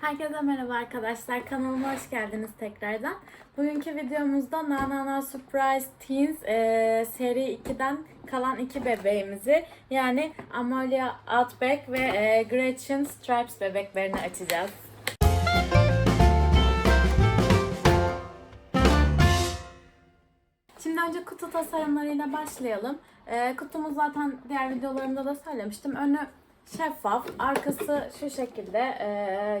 Herkese merhaba arkadaşlar. Kanalıma hoş geldiniz tekrardan. Bugünkü videomuzda Na Na Na Surprise Teens e, seri 2'den kalan iki bebeğimizi yani Amalia Outback ve e, Gretchen Stripes bebeklerini açacağız. Şimdi önce kutu tasarımlarıyla başlayalım. Ee, kutumuz zaten diğer videolarımda da söylemiştim. Önü şeffaf, arkası şu şekilde e,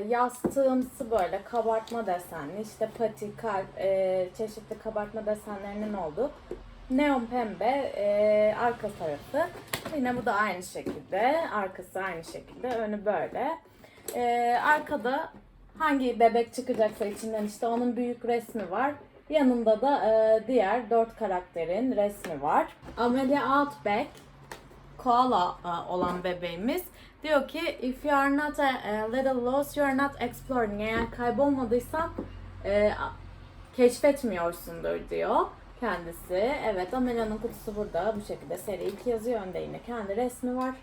yastığımsı böyle kabartma desenli, işte pati, kalp, e, çeşitli kabartma desenlerinin olduğu neon pembe e, arka tarafı. Yine bu da aynı şekilde, arkası aynı şekilde, önü böyle. E, arkada hangi bebek çıkacaksa içinden işte onun büyük resmi var. Yanında da e, diğer dört karakterin resmi var. Amelia Outback koala e, olan bebeğimiz diyor ki if you are not a, little lost you are not exploring. Eğer kaybolmadıysan e, keşfetmiyorsundur diyor kendisi. Evet Amelia'nın kutusu burada bu şekilde seri 2 yazıyor. Önde yine kendi resmi var.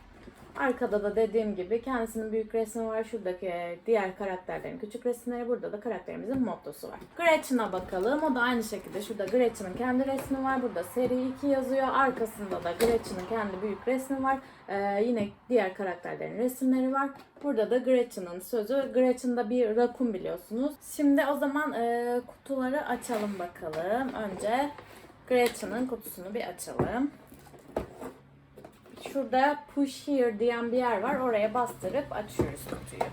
Arkada da dediğim gibi kendisinin büyük resmi var. Şuradaki diğer karakterlerin küçük resimleri. Burada da karakterimizin mottosu var. Gretchen'a bakalım. O da aynı şekilde. Şurada Gretchen'ın kendi resmi var. Burada seri 2 yazıyor. Arkasında da Gretchen'ın kendi büyük resmi var. Ee, yine diğer karakterlerin resimleri var. Burada da Gretchen'ın sözü. Gretchen'da bir rakun biliyorsunuz. Şimdi o zaman e, kutuları açalım bakalım. Önce Gretchen'ın kutusunu bir açalım. Şurada push here diyen bir yer var. Oraya bastırıp açıyoruz kutuyu.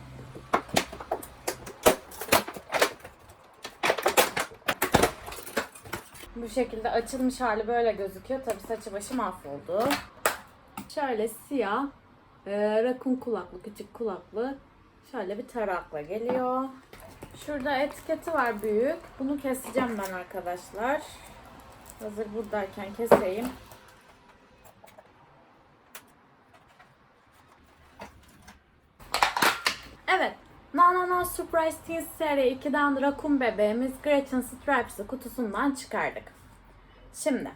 Bu şekilde açılmış hali böyle gözüküyor. Tabi saçı başı mahvoldu. Şöyle siyah, e, rakun kulaklı, küçük kulaklı. Şöyle bir tarakla geliyor. Şurada etiketi var büyük. Bunu keseceğim ben arkadaşlar. Hazır buradayken keseyim. Evet. Na Na Na Surprise Teens seri 2'den Rakun bebeğimiz Gretchen Stripes'ı kutusundan çıkardık. Şimdi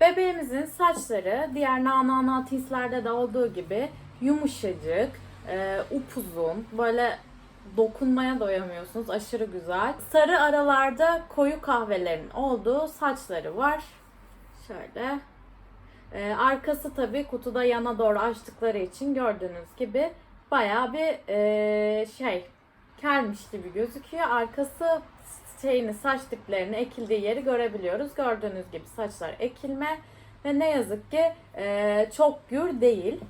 bebeğimizin saçları diğer Na Na Na Teens'lerde de olduğu gibi yumuşacık, e, upuzun, böyle dokunmaya doyamıyorsunuz. Aşırı güzel. Sarı aralarda koyu kahvelerin olduğu saçları var. Şöyle. E, arkası tabii kutuda yana doğru açtıkları için gördüğünüz gibi bayağı bir e, şey kelmiş gibi gözüküyor. Arkası şeyini saç diplerini ekildiği yeri görebiliyoruz. Gördüğünüz gibi saçlar ekilme ve ne yazık ki e, çok gür değil.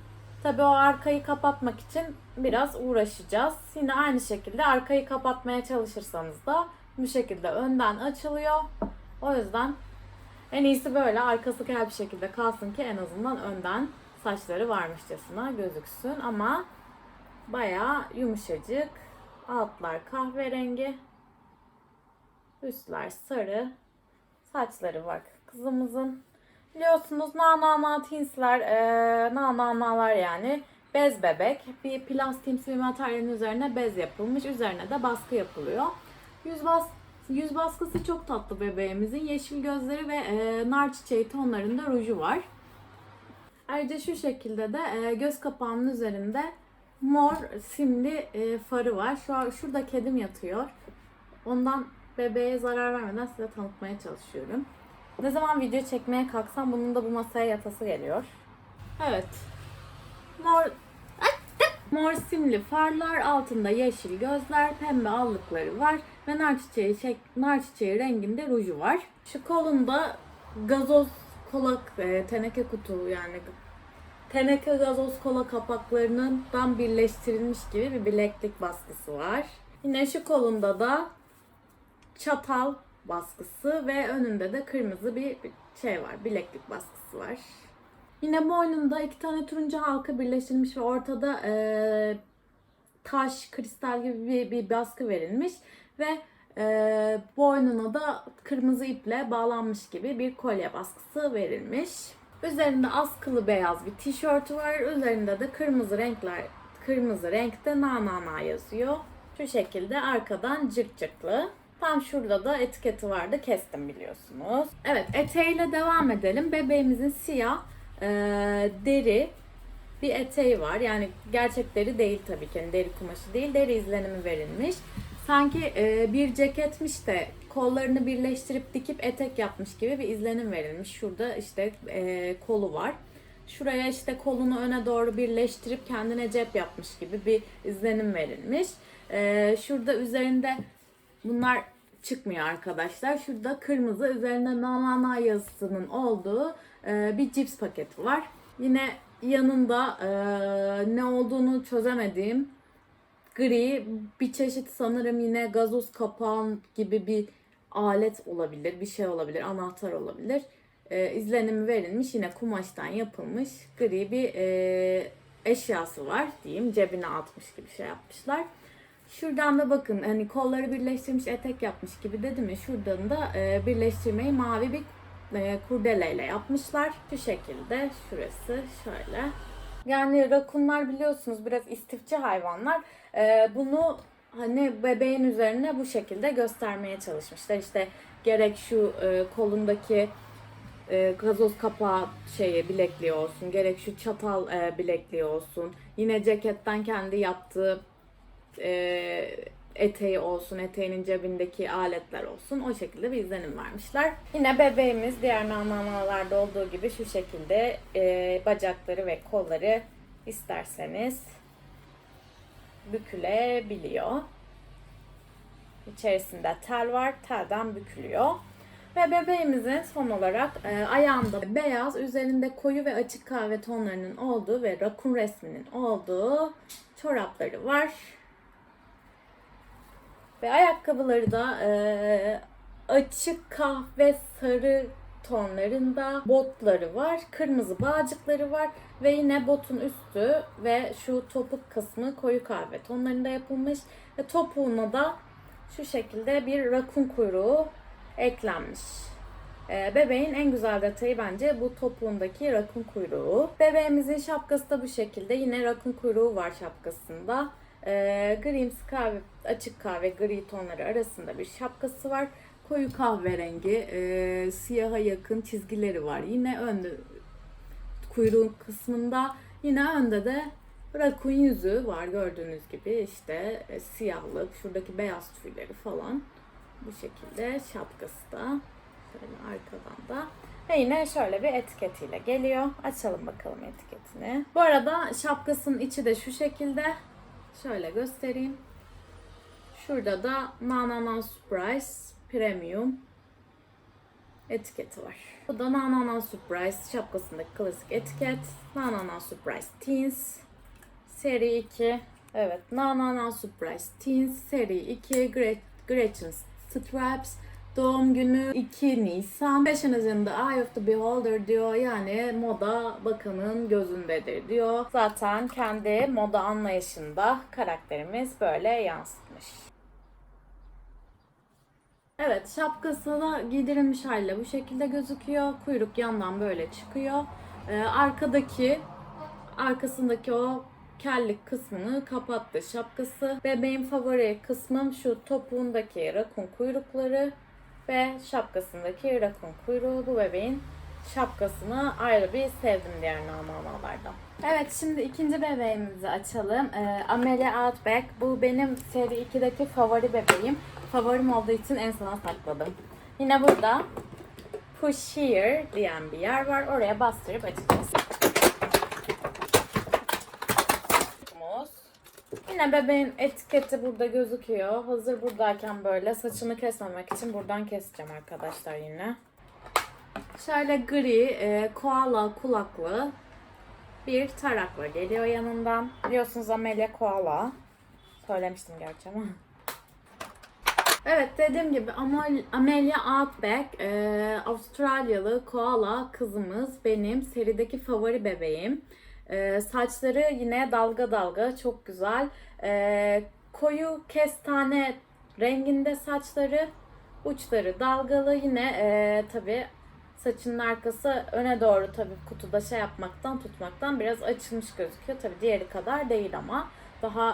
Tabii o arkayı kapatmak için biraz uğraşacağız. Yine aynı şekilde arkayı kapatmaya çalışırsanız da bu şekilde önden açılıyor. O yüzden en iyisi böyle arkası kel bir şekilde kalsın ki en azından önden saçları varmışçasına gözüksün ama bayağı yumuşacık. Altlar kahverengi. Üstler sarı. Saçları var kızımızın. Biliyorsunuz na na na teensler, e, na na nalar yani bez bebek. Bir plastimsi bir materyalin üzerine bez yapılmış. Üzerine de baskı yapılıyor. Yüz, bas, yüz baskısı çok tatlı bebeğimizin. Yeşil gözleri ve e, nar çiçeği tonlarında ruju var. Ayrıca şu şekilde de e, göz kapağının üzerinde mor simli e, farı var. Şu an şurada kedim yatıyor. Ondan bebeğe zarar vermeden size tanıtmaya çalışıyorum. Ne zaman video çekmeye kalksam bunun da bu masaya yatası geliyor. Evet. Mor Mor simli farlar, altında yeşil gözler, pembe allıkları var ve nar çiçeği, şek, nar çiçeği renginde ruju var. Şu kolunda gazoz kola e, teneke kutu yani teneke gazoz kola kapaklarının tam birleştirilmiş gibi bir bileklik baskısı var. Yine şu kolunda da çatal baskısı ve önünde de kırmızı bir şey var. Bileklik baskısı var. Yine boynunda iki tane turuncu halka birleştirilmiş ve ortada eee, taş, kristal gibi bir, bir baskı verilmiş ve eee, boynuna da kırmızı iple bağlanmış gibi bir kolye baskısı verilmiş. Üzerinde askılı beyaz bir tişörtü var. Üzerinde de kırmızı renkler, kırmızı renkte na na na yazıyor. Şu şekilde arkadan cırt cırtlı. Tam şurada da etiketi vardı. Kestim biliyorsunuz. Evet eteğiyle devam edelim. Bebeğimizin siyah e, deri bir eteği var. Yani gerçek deri değil tabii ki. Yani deri kumaşı değil. Deri izlenimi verilmiş. Sanki e, bir ceketmiş de kollarını birleştirip dikip etek yapmış gibi bir izlenim verilmiş. Şurada işte e, kolu var. Şuraya işte kolunu öne doğru birleştirip kendine cep yapmış gibi bir izlenim verilmiş. E, şurada üzerinde bunlar çıkmıyor arkadaşlar. Şurada kırmızı üzerinde nanana yazısının olduğu e, bir cips paketi var. Yine yanında e, ne olduğunu çözemediğim gri bir çeşit sanırım yine gazoz kapağı gibi bir alet olabilir, bir şey olabilir, anahtar olabilir. E, izlenimi verilmiş yine kumaştan yapılmış gri bir e, eşyası var diyeyim cebine atmış gibi şey yapmışlar. Şuradan da bakın hani kolları birleştirmiş etek yapmış gibi dedim ya şuradan da e, birleştirmeyi mavi bir e, kurdeleyle yapmışlar. Şu şekilde şurası şöyle. Yani rakunlar biliyorsunuz biraz istifçi hayvanlar. E, bunu hani bebeğin üzerine bu şekilde göstermeye çalışmışlar. İşte gerek şu e, kolundaki e, gazoz kapağı şeyi bilekliği olsun, gerek şu çatal e, bilekliği olsun. Yine ceketten kendi yaptığı e, eteği olsun, eteğinin cebindeki aletler olsun o şekilde bir izlenim vermişler. Yine bebeğimiz diğer namanalarda olduğu gibi şu şekilde e, bacakları ve kolları isterseniz bükülebiliyor. İçerisinde tel var, telden bükülüyor. Ve bebeğimizin son olarak e, ayağında beyaz, üzerinde koyu ve açık kahve tonlarının olduğu ve rakun resminin olduğu çorapları var. Ve ayakkabıları da e, açık kahve sarı tonlarında botları var. Kırmızı bağcıkları var. Ve yine botun üstü ve şu topuk kısmı koyu kahve tonlarında yapılmış. Ve topuğuna da şu şekilde bir rakun kuyruğu eklenmiş. E, bebeğin en güzel detayı bence bu topuğundaki rakun kuyruğu. Bebeğimizin şapkası da bu şekilde. Yine rakun kuyruğu var şapkasında. E, grimsi kahve, açık kahve gri tonları arasında bir şapkası var. Koyu kahverengi, e, siyaha yakın çizgileri var. Yine önde kuyruğun kısmında yine önde de rakun yüzü var gördüğünüz gibi işte e, siyahlık, şuradaki beyaz tüyleri falan bu şekilde şapkası da şöyle arkadan da ve yine şöyle bir etiketiyle geliyor. Açalım bakalım etiketini. Bu arada şapkasının içi de şu şekilde. Şöyle göstereyim. Şurada da Nanana Surprise Premium etiketi var. Bu da Nanana Surprise şapkasındaki klasik etiket. Nanana Surprise Teens seri 2. Evet, Nanana Surprise Teens seri 2 Gre- Gretchen Straps Doğum günü 2 Nisan. Fashion is in the eye of the beholder diyor. Yani moda bakanın gözündedir diyor. Zaten kendi moda anlayışında karakterimiz böyle yansıtmış. Evet şapkası da giydirilmiş haliyle bu şekilde gözüküyor. Kuyruk yandan böyle çıkıyor. Ee, arkadaki arkasındaki o kellik kısmını kapattı şapkası. Bebeğin favori kısmım şu topuğundaki rakun kuyrukları ve şapkasındaki rakun kuyruğu. Bu bebeğin şapkasını ayrı bir sevdim diğer namanalardan. Evet şimdi ikinci bebeğimizi açalım. Ee, Amelia Outback. Bu benim seri 2'deki favori bebeğim. Favorim olduğu için en sona sakladım. Yine burada Push Here diyen bir yer var. Oraya bastırıp açacağız. Yine bebeğin etiketi burada gözüküyor. Hazır buradayken böyle saçını kesmemek için buradan keseceğim arkadaşlar yine. Şöyle gri, e, koala kulaklı bir tarakla geliyor yanından. Biliyorsunuz Amelia koala. Söylemiştim gerçi ama. Evet dediğim gibi Amelia Outback e, Avustralyalı koala kızımız benim serideki favori bebeğim. E, saçları yine dalga dalga çok güzel. E, koyu kestane renginde saçları. Uçları dalgalı yine e, tabi saçının arkası öne doğru tabi kutuda şey yapmaktan tutmaktan biraz açılmış gözüküyor. Tabi diğeri kadar değil ama daha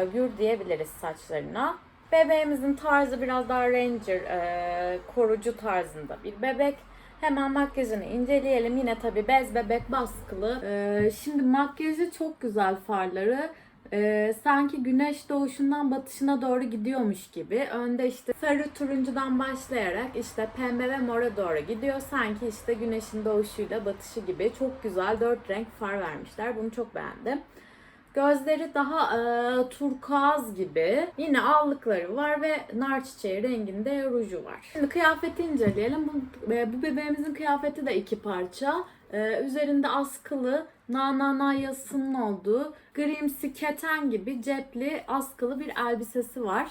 e, gür diyebiliriz saçlarına. Bebeğimizin tarzı biraz daha ranger, e, korucu tarzında bir bebek. Hemen makyajını inceleyelim. Yine tabii bez bebek baskılı. Ee, şimdi makyajı çok güzel farları. Ee, sanki güneş doğuşundan batışına doğru gidiyormuş gibi. Önde işte sarı turuncudan başlayarak işte pembe ve mora doğru gidiyor. Sanki işte güneşin doğuşuyla batışı gibi. Çok güzel dört renk far vermişler. Bunu çok beğendim. Gözleri daha e, turkuaz gibi. Yine allıkları var ve nar çiçeği renginde ruju var. Şimdi kıyafeti inceleyelim. Bu, e, bu bebeğimizin kıyafeti de iki parça. E, üzerinde askılı nanana yazısının olduğu grimsi keten gibi cepli askılı bir elbisesi var.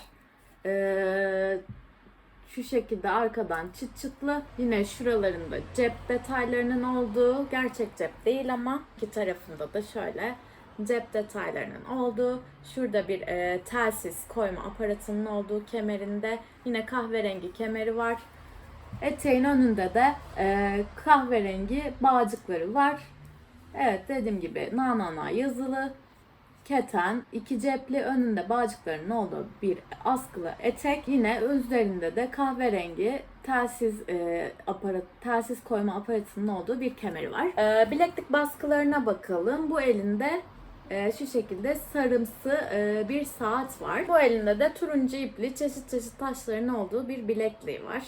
E, şu şekilde arkadan çıt çıtlı. Yine şuralarında cep detaylarının olduğu gerçek cep değil ama iki tarafında da şöyle cep detaylarının olduğu, şurada bir e, telsiz koyma aparatının olduğu kemerinde yine kahverengi kemeri var. Eteğin önünde de e, kahverengi bağcıkları var. Evet dediğim gibi nanana yazılı keten, iki cepli önünde bağcıklarının olduğu bir askılı etek. Yine üzerinde de kahverengi telsiz e, aparat, telsiz koyma aparatının olduğu bir kemeri var. E, bileklik baskılarına bakalım. Bu elinde e, şu şekilde sarımsı e, bir saat var. Bu elinde de turuncu ipli çeşit çeşit taşların olduğu bir bilekliği var.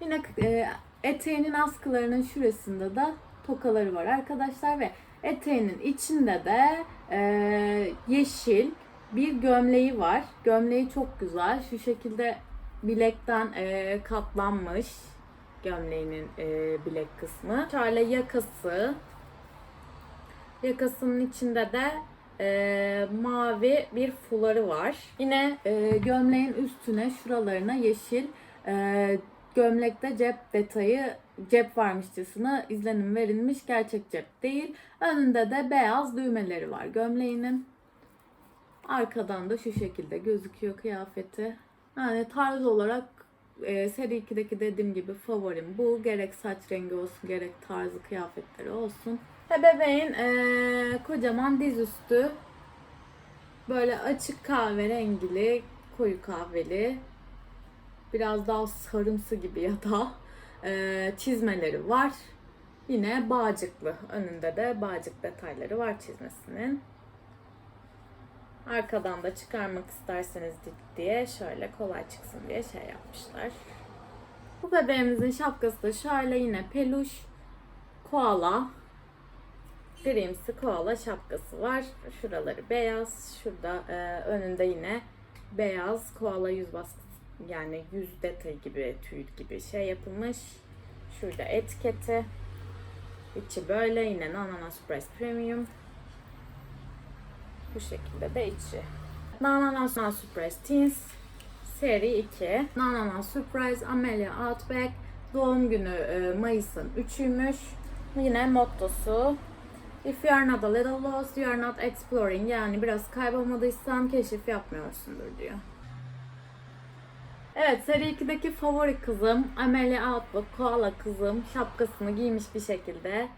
Yine e, eteğinin askılarının şurasında da tokaları var arkadaşlar ve eteğinin içinde de e, yeşil bir gömleği var. Gömleği çok güzel. Şu şekilde bilekten e, katlanmış gömleğinin e, bilek kısmı. Şöyle yakası. Yakasının içinde de e, mavi bir fuları var. Yine e, gömleğin üstüne şuralarına yeşil e, gömlekte cep detayı cep varmışçasına izlenim verilmiş gerçek cep değil. Önünde de beyaz düğmeleri var gömleğinin. Arkadan da şu şekilde gözüküyor kıyafeti. Yani tarz olarak e, seri 2'deki dediğim gibi favorim bu. Gerek saç rengi olsun gerek tarzı kıyafetleri olsun. Ve bebeğin e, kocaman dizüstü böyle açık kahverengili koyu kahveli biraz daha sarımsı gibi ya da çizmeleri var. Yine bağcıklı. Önünde de bağcık detayları var çizmesinin. Arkadan da çıkarmak isterseniz diye şöyle kolay çıksın diye şey yapmışlar. Bu bebeğimizin şapkası da şöyle yine peluş koala grimsi koala şapkası var. Şuraları beyaz. Şurada e, önünde yine beyaz koala yüz baskısı yani yüz detayı gibi tüy gibi şey yapılmış. Şurada etiketi. İçi böyle yine Nana Surprise Premium. Bu şekilde de içi. Nana Surprise Teens seri 2. Nana Surprise Amelia Outback doğum günü e, Mayıs'ın 3'üymüş. Yine mottosu If you are not a little lost, you are not exploring. Yani biraz kaybolmadıysan keşif yapmıyorsundur diyor. Evet seri 2'deki favori kızım Amelia Outlook koala kızım şapkasını giymiş bir şekilde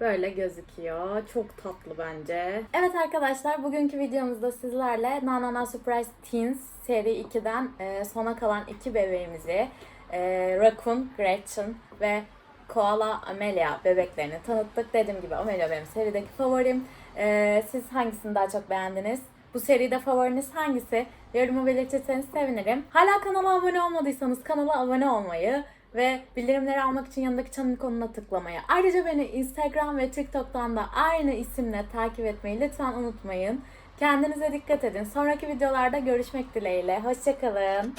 böyle gözüküyor. Çok tatlı bence. Evet arkadaşlar bugünkü videomuzda sizlerle Nanana Surprise Teens seri 2'den e, sona kalan iki bebeğimizi e, Raccoon, Gretchen ve Koala Amelia bebeklerini tanıttık. Dediğim gibi Amelia benim serideki favorim. E, siz hangisini daha çok beğendiniz? Bu seride favoriniz hangisi? Yorumu belirtirseniz sevinirim. Hala kanala abone olmadıysanız kanala abone olmayı ve bildirimleri almak için yanındaki çan ikonuna tıklamayı. Ayrıca beni Instagram ve TikTok'tan da aynı isimle takip etmeyi lütfen unutmayın. Kendinize dikkat edin. Sonraki videolarda görüşmek dileğiyle. Hoşçakalın.